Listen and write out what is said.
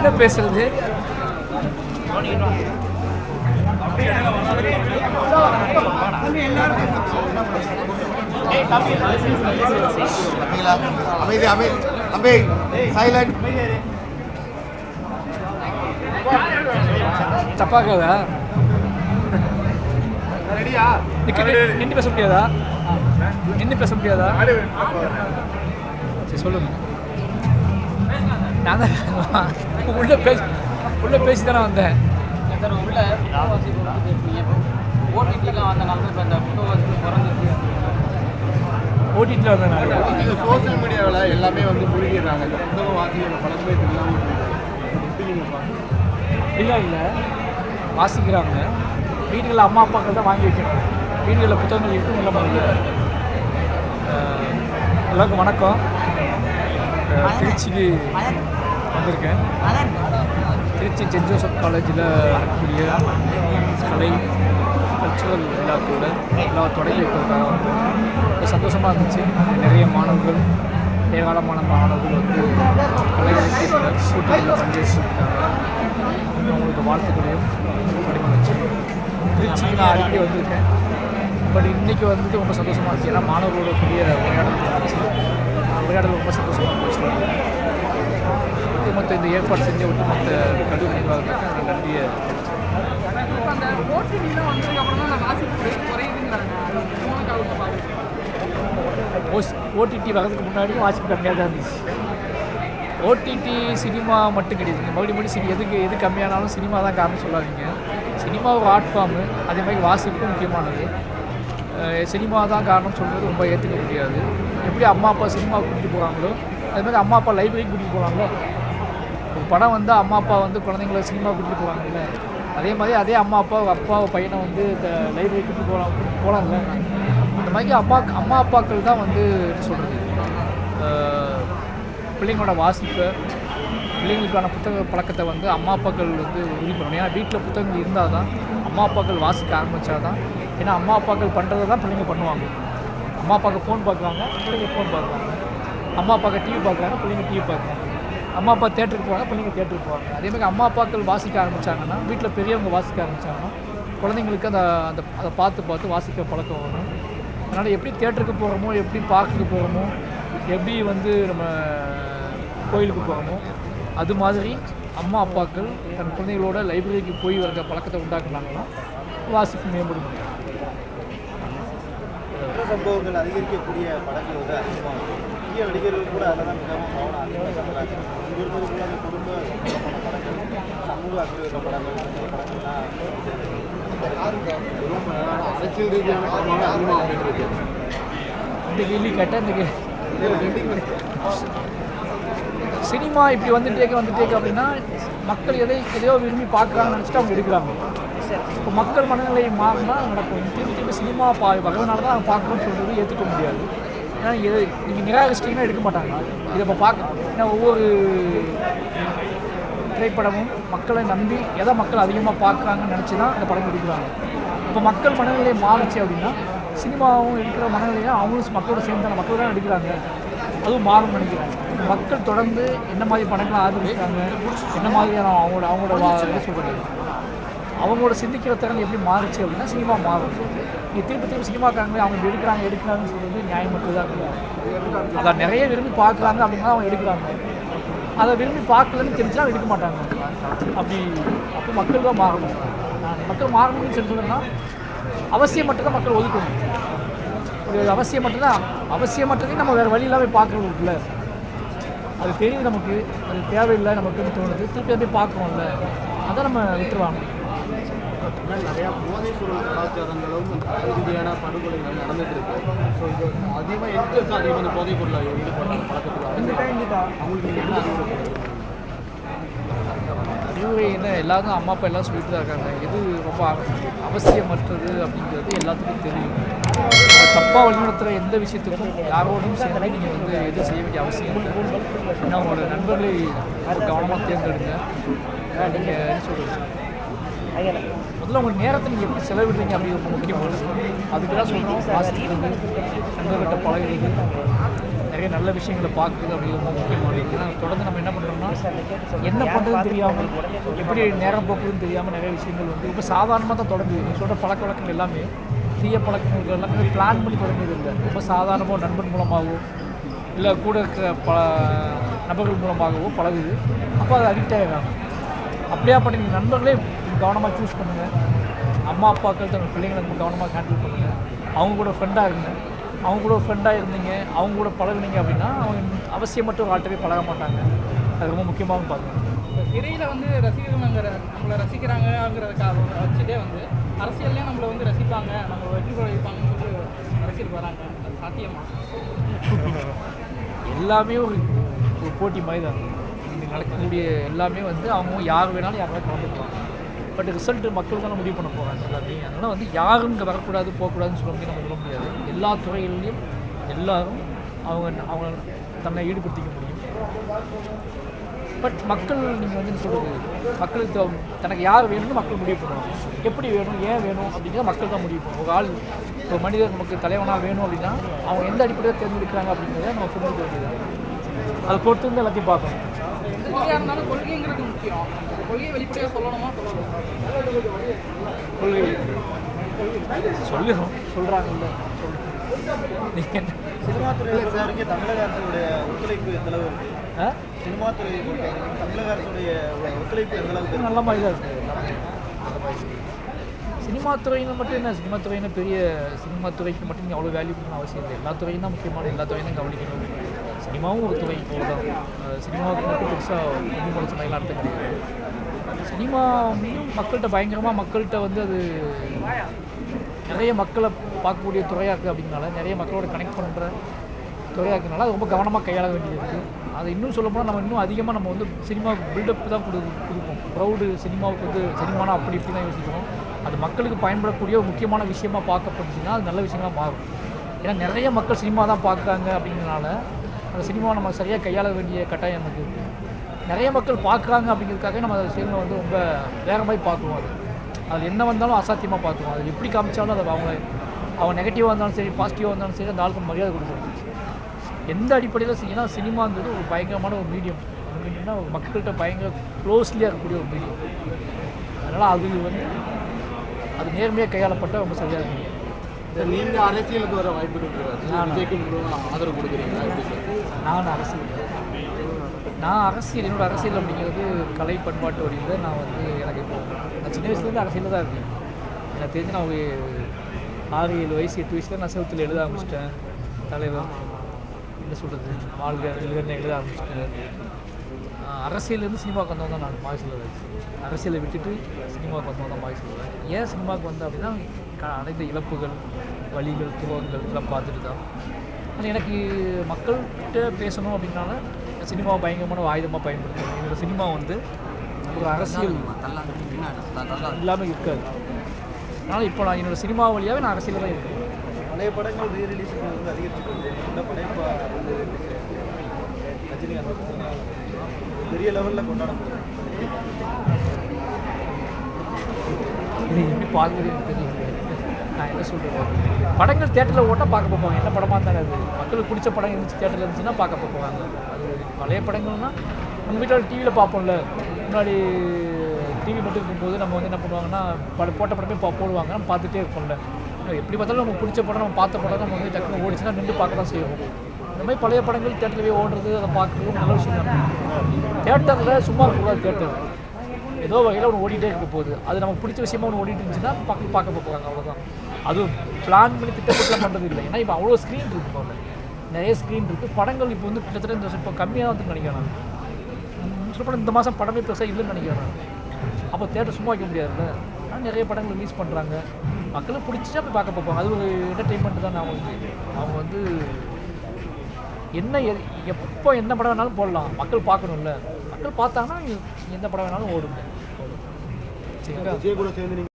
என்ன பேசுறது? அமைதி அமைதி தம்பி சைலண்ட் தப்பாக்காதா? நின்னு பேச முடியாதா? நின்று பேச முடியாதா? சரி சொல்லுங்க. நான் தான் உள்ள பேசி உள்ள பேசி தானே வந்தேன். சார் உள்ள ஓடிடிலாம் வந்தனால இப்போ இந்த முகவாசி குறைஞ்சிருக்கு ஓட்டிட்டு வந்தேன் நான் இந்த சோஷியல் மீடியாவில் எல்லாமே வந்து முழுகிடுறாங்க. இந்த புத்தகம் வாசிக்கிற பழக்கமே இல்லை இல்லை. வாசிக்கிறாங்க. வீடுகளில் அம்மா அப்பாக்கள் தான் வாங்கி வைக்கணும் வீடுகளில் புத்தகங்கள் இருக்கும் இல்லை அஹ், எல்லாருக்கும் வணக்கம். திருச்சிக்கு வந்திருக்கேன். திருச்சி சென்ட் ஜோசப் காலேஜில் இருக்கக்கூடிய கலை கல்ச்சுரல் விழாக்களோட எல்லா தொடங்கி வைக்கிறதுக்காக வந்து ரொம்ப சந்தோஷமாக இருந்துச்சு. நிறைய மாணவர்கள் ஏராளமான மாணவர்கள் வந்து கலை இலக்கியத்தில் பங்கேற்றிருக்காங்க. அவங்களுக்கு வாழ்த்துக்களையும் படிக்க வச்சு திருச்சிக்கு நான் அடிக்கடி வந்திருக்கேன். பட் இன்றைக்கி வந்துட்டு ரொம்ப சந்தோஷமாக இருந்துச்சு. ஏன்னா மாணவர்களோட கூடிய உரையாடல் இருந்துச்சு அந்த ரொம்ப சந்தோஷமாக இருந்துச்சு. ஒட்டுமொத்த இந்த ஏற்பாடு செஞ்ச ஒட்டுமொத்த கல்லூரி நிர்வாகத்துக்கு நான் நன்றியை ஓடிடி வரதுக்கு முன்னாடி வாசிப்பு கம்மியாக தான் இருந்துச்சு ஓடிடி சினிமா மட்டும் கிடையாது மறுபடியும் மறுபடியும் சினி எதுக்கு எது கம்மியானாலும் சினிமா தான் காரணம் சொல்லாதீங்க சினிமா ஒரு ஆர்ட் ஃபார்மு அதே மாதிரி வாசிப்பும் முக்கியமானது சினிமா தான் காரணம் சொல்கிறது ரொம்ப ஏற்றுக்க முடியாது எப்படி அம்மா அப்பா சினிமா கூட்டிகிட்டு போகிறாங்களோ அது மாதிரி அம்மா அப்பா லைப்ரரிக்கு கூட்டிகிட்டு போகிறாங்களோ ஒரு படம் வந்து அம்மா அப்பா வந்து குழந்தைங்கள சினிமா கூட்டிகிட்டு போகிறாங்கல்ல அதே மாதிரி அதே அம்மா அப்பா அப்பா பையனை வந்து இந்த லைப்ரரி கூட்டிகிட்டு போகலாம் போகலாம்ல அந்த மாதிரி அப்பா அம்மா அப்பாக்கள் தான் வந்து சொல்கிறது பிள்ளைங்களோட வாசிப்பை பிள்ளைங்களுக்கான புத்தக பழக்கத்தை வந்து அம்மா அப்பாக்கள் வந்து உறுதி பண்ணணும். ஏன்னா வீட்டில் புத்தகங்கள் இருந்தால் தான் அம்மா அப்பாக்கள் வாசிக்க ஆரம்பித்தா தான் ஏன்னா அம்மா அப்பாக்கள் பண்ணுறதை தான் பிள்ளைங்க பண்ணுவாங்க. அம்மா அப்பாவுக்கு ஃபோன் பார்க்குறாங்க பிள்ளைங்க ஃபோன் பார்க்குறாங்க அம்மா அப்பாவுக்கு டிவி பார்க்குறாங்க பிள்ளைங்க டிவி பார்க்குறாங்க. அம்மா அப்பா தேட்டருக்கு போவாங்க பிள்ளைங்க தேட்டருக்கு போவாங்க. அதே மாதிரி அம்மா அப்பாக்கள் வாசிக்க ஆரம்பித்தாங்கன்னா வீட்டில் பெரியவங்க வாசிக்க ஆரம்பித்தாங்கன்னா குழந்தைங்களுக்கு அந்த அந்த அதை பார்த்து பார்த்து வாசிக்க பழக்கம் வரும். அதனால் எப்படி தேட்டருக்கு போகிறோமோ எப்படி பார்க்குக்கு போகிறோமோ எப்படி வந்து நம்ம கோயிலுக்கு போகிறோமோ அது மாதிரி அம்மா அப்பாக்கள் தன் குழந்தைகளோட லைப்ரரிக்கு போய் வர பழக்கத்தை உண்டாக்குனாங்கன்னா வாசிப்பு மேம்படும். சம்பவங்கள் அதிகரிக்கக்கூடிய படங்கள் வந்து அதிகமாக முக்கிய நடிகர்கள் கூட அதில் தான் மிகவும் கவனம் அதிகமாக செலுத்துறாங்க இங்கே இருந்தது கூட அந்த குடும்ப படங்கள் சமூக அக்கறை படங்கள் இந்த படங்கள்லாம் அரசியல் ரீதியான படமாக அதிகமாக வந்துட்டு இருக்கு. இந்த கேள்வி கேட்டால் சினிமா இப்படி வந்துட்டேக்க வந்துட்டேக்க அப்படின்னா மக்கள் எதை எதையோ விரும்பி பார்க்குறாங்கன்னு நினச்சிட்டு அவங்க எடுக்கிறாங்க. இப்போ மக்கள் மனநிலை மாறினா நடக்கும். திருப்பி திருப்பி சினிமா பா வகைனால தான் பார்க்கணும்னு சொல்கிறது ஏற்றுக்க முடியாது. ஏன்னா இது நீங்கள் நிராகரிச்சிட்டிங்கன்னா எடுக்க மாட்டாங்க. இதை இப்போ பார்க்க ஏன்னா ஒவ்வொரு திரைப்படமும் மக்களை நம்பி எதை மக்கள் அதிகமாக பார்க்குறாங்கன்னு நினச்சி தான் இந்த படம் எடுக்கிறாங்க. இப்போ மக்கள் மனநிலை மாறுச்சு அப்படின்னா சினிமாவும் எடுக்கிற மனநிலையை அவங்களும் மக்களோட சேர்ந்து தான் மக்கள் தான் எடுக்கிறாங்க. அதுவும் மாறும் நினைக்கிறேன். மக்கள் தொடர்ந்து என்ன மாதிரி படங்களை ஆதரிக்கிறாங்க என்ன மாதிரியான அவங்களோட அவங்களோட வா- சொல்கிறது அவங்களோட சிந்திக்கிற திறன் எப்படி மாறுச்சு அப்படின்னா சினிமா மாறும். நீ திருப்பி திருப்பி சினிமாக்காரங்களே அவங்க எடுக்கிறாங்க எடுக்கிறாங்கன்னு சொல்கிறது நியாயமற்றது இருக்கும். அதை நிறைய விரும்பி பார்க்குறாங்க அப்படின்னா அவங்க எடுக்கிறாங்க. அதை விரும்பி பார்க்கலன்னு தெரிஞ்சா எடுக்க மாட்டாங்க. அப்படி அப்போ மக்கள் தான் மாறணும். நான் மக்கள் மாறணும்னு சொல்லுன்னா அவசியம் மட்டும்தான் மக்கள் ஒதுக்கணும். இது அவசியம் மட்டும்தான் நம்ம வேறு வழி இல்லாமல் பார்க்கறது இல்லை அது தெரியுது நமக்கு அது தேவையில்லை நமக்குன்னு தோணுது. திருப்பி போய் பார்க்கணும்ல அதை நம்ம விட்டுருவாங்க நிறையா போதைப் பொருள் கலாச்சாரங்களும் ரீதியான படுகொலைகள் நடந்துட்டு இருக்கு. ஸோ இது அதிகமாக எங்கேஸ் அதிகமாக இந்த போதைப் பொருளை ஈடுபடுறாங்க பழக்கத்தில் அவங்களுக்கு என்ன அறிவுரை என்ன எல்லாரும் அம்மா அப்பா எல்லாம் சொல்லிட்டு தான் இருக்காங்க. எது ரொம்ப அவ- அவசியமற்றது அப்படிங்கிறது எல்லாத்துக்கும் தெரியும். தப்பாக வழிநடத்துகிற எந்த விஷயத்துக்கும் யாரோடும் சேர்ந்து நீங்கள் வந்து எதுவும் செய்ய வேண்டிய அவசியம் இல்லை. ஏன்னா உங்களோட நண்பர்களை கவனமாக தேர்ந்தெடுங்க. நீங்கள் என்ன சொல்கிறது முதல்ல உங்கள் நேரத்தை நீங்கள் எப்படி செலவிடுறீங்க அப்படி ரொம்ப முக்கியமான அதுக்கு தான் சொல்கிறோம் வாசிக்கிறது நண்பர்கிட்ட நிறைய நல்ல விஷயங்களை பார்க்குறது அப்படிங்கிறது ரொம்ப முக்கியமானது ஏன்னா தொடர்ந்து நம்ம என்ன பண்ணுறோம்னா என்ன பண்ணுறதுன்னு தெரியாமல் எப்படி நேரம் போக்குதுன்னு தெரியாமல் நிறைய விஷயங்கள் வந்து இப்போ சாதாரணமாக தான் தொடங்குது. நீங்கள் சொல்கிற பழக்க வழக்கங்கள் எல்லாமே தீய பழக்கங்கள் எல்லாமே பிளான் பண்ணி தொடங்கியது இல்லை. ரொம்ப சாதாரணமாக நண்பன் மூலமாகவோ இல்லை கூட இருக்கிற ப நபர்கள் மூலமாகவோ பழகுது. அப்போ அது அடிக்ட் ஆகிடுறாங்க அப்படியாப்பட்ட பண்ணி நண்பர்களே கவனமாக சூஸ் பண்ணுங்கள் அம்மா அப்பாக்கள் தங்கள் பிள்ளைங்களை ரொம்ப கவனமாக ஹேண்டில் பண்ணுங்கள் அவங்க கூட ஃப்ரெண்டாக இருங்க. அவங்க கூட ஃப்ரெண்டாக இருந்தீங்க அவங்க கூட பழகுனீங்க அப்படின்னா அவங்க அவசியமற்ற ஒரு ஆட்டவே பழக மாட்டாங்க. அது ரொம்ப முக்கியமாக பார்க்கணும். திரையில வந்து ரசிகர்கள் நம்மளை ரசிக்கிறாங்கிறதுக்காக வச்சுட்டே வந்து அரசியல்லையும் நம்மளை வந்து ரசிப்பாங்க நம்ம வெற்றி வைப்பாங்கன்னு சொல்லி அரசியல் வராங்க. சாத்தியமா? எல்லாமே ஒரு ஒரு போட்டி மாதிரி தான். நடக்கக்கூடிய எல்லாமே வந்து அவங்க யார் வேணாலும் யார் வேணாலும் கலந்துக்கலாம். பட் ரிசல்ட்டு மக்கள் தான் முடிவு பண்ண போகிறாங்க எல்லாத்தையும் அதனால் வந்து யாரும் இங்கே வரக்கூடாது போகக்கூடாதுன்னு சொல்ல முடியும் நம்ம சொல்ல முடியாது. எல்லா துறைகளிலையும் எல்லாரும் அவங்க அவங்க தன்னை ஈடுபடுத்திக்க முடியும். பட் மக்கள் நீங்கள் வந்து என்ன சொல்கிறது மக்களுக்கு தனக்கு யார் வேணும்னு மக்கள் முடிவு பண்ணுவாங்க. எப்படி வேணும் ஏன் வேணும் அப்படிங்கிற மக்கள் தான் முடிவு பண்ணுவோம் ஒரு ஆள் ஒரு மனிதர் நமக்கு தலைவனாக வேணும் அப்படின்னா அவங்க எந்த அடிப்படையில் தேர்ந்தெடுக்கிறாங்க அப்படிங்கிறத நம்ம புரிஞ்சுக்க வேண்டியது. அதை பொறுத்து வந்து எல்லாத்தையும் பார்க்கணும். கொள்கையாக இருந்தாலும் கொள்கைங்கிறது முக்கியம். கொள்கையை வெளிப்படையாக சொல்லணுமா சொல்லணும் கொள்கை சொல்லுறோம் சொல்கிறாங்கல்ல சினிமா துறையை பொறுத்த வரைக்கும் தமிழக அரசுடைய ஒத்துழைப்பு எந்த அளவு இருக்கு? ஆ? சினிமா துறையை தமிழக அரசுடைய ஒத்துழைப்பு எந்த அளவுக்கு இருக்கு? நல்ல மாதிரி தான் இருக்குது சினிமா துறையில மட்டும் என்ன? சினிமா துறையின பெரிய சினிமா துறைக்கு மட்டும் நீங்கள் அவ்வளோ வேல்யூ பண்ணணும் அவசியம் இல்லை. எல்லா துறையும் தான் முக்கியமான எல்லா துறையும் தான் கவனிக்கணும். சினிமாவும் ஒரு துறை இப்போ தான் சினிமாவுக்கு மட்டும் பெருசாக ஒன்றும் பிரச்சனைலாம் அர்த்தம் கிடையாது சினிமா மக்கள்கிட்ட பயங்கரமாக மக்கள்கிட்ட வந்து அது நிறைய மக்களை பார்க்கக்கூடிய துறையாக இருக்குது அப்படிங்கனால நிறைய மக்களோட கனெக்ட் பண்ணுற துறையாக இருக்கனால அது ரொம்ப கவனமாக கையாள வேண்டியது இருக்குது அது இன்னும் சொல்ல போனால் நம்ம இன்னும் அதிகமாக நம்ம வந்து சினிமாவுக்கு பில்டப் தான் கொடு கொடுப்போம் ப்ரௌடு சினிமாவுக்கு வந்து சினிமானா அப்படி இப்படி தான் யோசிக்கிறோம். அது மக்களுக்கு பயன்படக்கூடிய ஒரு முக்கியமான விஷயமாக பார்க்கப்பட்டுச்சுன்னா அது நல்ல விஷயமா மாறும். ஏன்னா நிறைய மக்கள் சினிமா தான் பார்க்குறாங்க அப்படிங்கிறனால அந்த சினிமாவை நம்ம சரியாக கையாள வேண்டிய கட்டாயம் நமக்கு இருக்குது நிறைய மக்கள் பார்க்குறாங்க அப்படிங்கிறதுக்காக நம்ம அதை சினிமா வந்து ரொம்ப வேகமாக பார்க்குவோம் அது. அது என்ன வந்தாலும் அசாத்தியமாக பார்க்குவோம் அது எப்படி காமிச்சாலும் அதை அவங்க அவங்க நெகட்டிவாக இருந்தாலும் சரி பாசிட்டிவாக இருந்தாலும் சரி அந்த ஆளுக்கு மரியாதை கொடுக்கணும் எந்த அடிப்படையில் செய்யினா சினிமாங்கிறது ஒரு பயங்கரமான ஒரு மீடியம் அப்படின்னா மக்கள்கிட்ட பயங்கர க்ளோஸ்லியாக இருக்கக்கூடிய ஒரு மீடியம் அதனால் அது வந்து அது நேர்மையாக கையாளப்பட்டால் ரொம்ப சரியாக இருக்கும். நீங்க அரசியலுக்கு வர வாய்ப்பு ஆதரவு கொடுக்குறீங்களா? நான் அரசியல் நான் அரசியல் என்னோட அரசியல் அப்படிங்கிறது கலை பண்பாட்டு வழியில் நான் வந்து எனக்கு இப்போ நான் சின்ன வயசுலேருந்து அரசியலில் தான் இருக்கேன். எனக்கு தெரிஞ்சு நான் ஒரு ஆறு ஏழு வயசு எட்டு வயசுல நான் செவத்தில் எழுத ஆரம்பிச்சிட்டேன். தலைவர் என்ன சொல்கிறது வாழ்க எழுதுன்னு எழுத ஆரம்பிச்சிட்டேன். ஆஹ் அரசியல்லேருந்து சினிமாவுக்கு வந்தவங்க தான் நான் மாய் சொல்லுவேன் அரசியலை விட்டுட்டு சினிமாவுக்கு வந்தவங்க தான் மாய் சொல்லுவேன் ஏன் சினிமாவுக்கு வந்தேன் அப்படின்னா அனைத்து இழப்புகள் வழிகள் துரோகங்கள் இதெல்லாம் பார்த்துட்டு தான். ஆனால் எனக்கு மக்கள்கிட்ட பேசணும் அப்படின்னால சினிமாவை பயங்கரமான ஒரு ஆயுதமாக பயன்படுத்தணும் என்னோட சினிமா வந்து ஒரு அரசியல் இல்லாமல் இருக்காது. அதனால் இப்போ நான் என்னோட சினிமா வழியாகவே நான் அரசியலில் தான் இருக்கேன். பழைய படங்கள் ரீ ரிலீஸ் வந்து வந்து ரஜினிகாந்த் பெரிய லெவலில் கொண்டாடப்படுது இது எப்படி பார்க்குறது எனக்கு தெரியல. நான் என்ன சொல்கிறேன் படங்கள் தேட்டரில் ஓட்டால் பார்க்க போவாங்க என்ன படமாக இருந்தாலும் அது மக்களுக்கு பிடிச்ச படம் இருந்துச்சு தேட்டரில் இருந்துச்சுன்னா பார்க்க போவாங்க அது பழைய படங்கள்னா நம்ம வீட்டில் டிவியில் பார்ப்போம்ல. முன்னாடி டிவி மட்டும் இருக்கும்போது நம்ம வந்து என்ன பண்ணுவாங்கன்னா பட போட்ட படமே பா போடுவாங்க. நம்ம பார்த்துட்டே இருப்போம்ல. எப்படி பார்த்தாலும் நமக்கு பிடிச்ச படம் நம்ம பார்த்த படம் நம்ம வந்து டக்குனு ஓடிச்சுன்னா நின்று பார்க்க தான் செய்வோம். இந்த மாதிரி பழைய படங்கள் தேட்டரில் போய் ஓடுறது அதை பார்க்குறது நல்ல விஷயம் தான். தேட்டரில் சும்மா இருக்கக்கூடாது தேட்டர் ஏதோ வகையில் ஒன்று ஓடிட்டே இருக்க போகுது. அது நமக்கு பிடிச்ச விஷயமா ஒன்று ஓடிட்டு இருந்துச்சுன்னா பக்கம் பார்க்க போகிறாங்க அவ்வளோதான் அதுவும் பிளான் பண்ணி திட்டப்பட்டுலாம் பண்ணுறது இல்லை. ஏன்னா இப்போ அவ்வளோ ஸ்க்ரீன் இருக்குது இப்போ நிறைய ஸ்க்ரீன் இருக்குது படங்கள் இப்போ வந்து கிட்டத்தட்ட இந்த வருஷம் இப்போ கம்மியாக வந்து நினைக்கிறேன் நான். சொல்லப்போனால் இந்த மாதம் படமே பெருசாக இல்லைன்னு நினைக்கிறேன் அப்போ தேட்டர் சும்மா வைக்க முடியாதுல்ல. ஆனால் நிறைய படங்கள் ரிலீஸ் பண்ணுறாங்க மக்களுக்கு பிடிச்சா போய் பார்க்க போவாங்க அது ஒரு என்டர்டெயின்மெண்ட் தான் அவங்களுக்கு அவங்க வந்து என்ன எப்போ என்ன படம் வேணாலும் போடலாம். மக்கள் பார்க்கணும்ல. மக்கள் பார்த்தாங்கன்னா எந்த படம் வேணாலும் ஓடுங்க சரிங்களா?